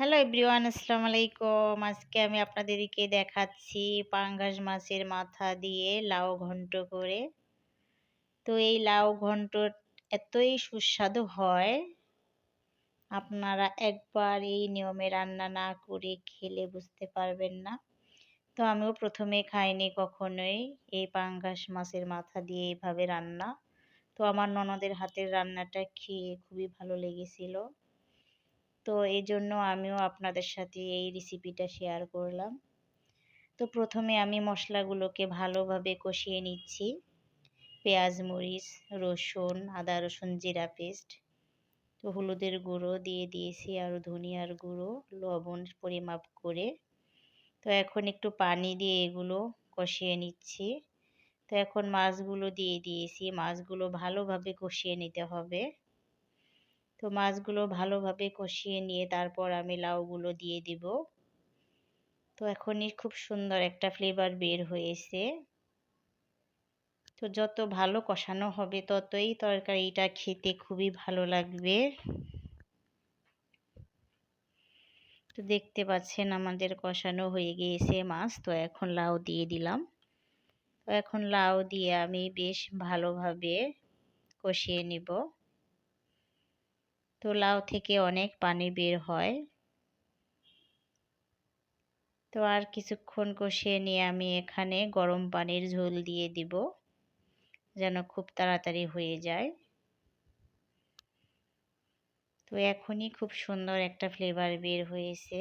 Hello everyone আসসালামু আলাইকুম আজকে আমি আপনাদেরকে দেখাচ্ছি পাঙ্গাস মাছের মাথা দিয়ে লাউ ঘন্ট করে। তো এই লাউ ঘন্ট এতই সুস্বাদু হয়, আপনারা একবার এই নিয়মে রান্না না করে খেলে বুঝতে পারবেন না। তো আমিও প্রথমে খাইনি কখনোই এই পাঙ্গাস মাছের মাথা দিয়ে এইভাবে রান্না। তো আমার ননদের হাতের রান্নাটা খেয়ে খুবই ভালো লেগেছিল। তো এই জন্য আমিও আপনাদের সাথে এই রেসিপিটা শেয়ার করলাম। তো প্রথমে আমি মশলাগুলোকে ভালোভাবে কষিয়ে নিচ্ছি। পেঁয়াজ, মরিচ, রসুন, আদা, রসুন, জিরা পেস্ট তো হলুদের গুঁড়ো দিয়ে দিয়েছি আর ধনিয়ার গুঁড়ো, লবণ পরিমাপ করে। তো এখন একটু পানি দিয়ে এগুলো কষিয়ে নিচ্ছি। তো এখন মাছগুলো দিয়ে দিয়েছি, মাছগুলো ভালোভাবে কষিয়ে নিতে হবে। তো মাছগুলো ভালোভাবে কষিয়ে নিয়ে তারপর আমি লাউগুলো দিয়ে দিব। তো এখনই খুব সুন্দর একটা ফ্লেভার বের হয়েছে। তো যত ভালো কষানো হবে ততই তরকারিটা খেতে খুবই ভালো লাগবে। তো দেখতে পাচ্ছেন আমাদের কষানো হয়ে গিয়েছে মাছ, তো এখন লাউ দিয়ে দিলাম। তো এখন লাউ দিয়ে আমি বেশ ভালোভাবে কষিয়ে নিব। তো লাউ থেকে অনেক পানি বের হয়। তো আর কিছুক্ষণ কষিয়ে নিয়ে আমি এখানে গরম পানির ঝোল দিয়ে দিব, যেন খুব তাড়াতাড়ি হয়ে যায়। তো এখনই খুব সুন্দর একটা ফ্লেভার বের হয়েছে।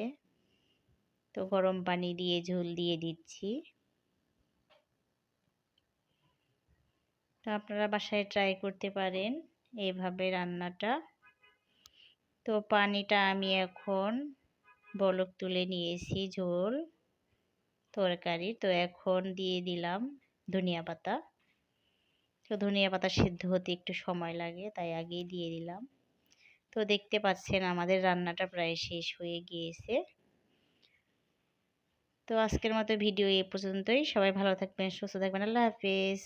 তো গরম পানি দিয়ে ঝোল দিয়ে দিচ্ছি। তো আপনারা বাসায় ট্রাই করতে পারেন, এইভাবে রান্নাটা। তো পানিটা আমি এখন বলক তুলে নিয়েছি, ঝোল, তরকারি। তো এখন দিয়ে দিলাম ধনিয়া পাতা। তো ধনিয়া পাতা সিদ্ধ হতে একটু সময় লাগে, তাই আগেই দিয়ে দিলাম। তো দেখতে পাচ্ছেন আমাদের রান্নাটা প্রায় শেষ হয়ে গিয়েছে। তো আজকের মতো ভিডিও এ পর্যন্তই। সবাই ভালো থাকবেন, সুস্থ থাকবেন। আল্লাহ হাফিজ।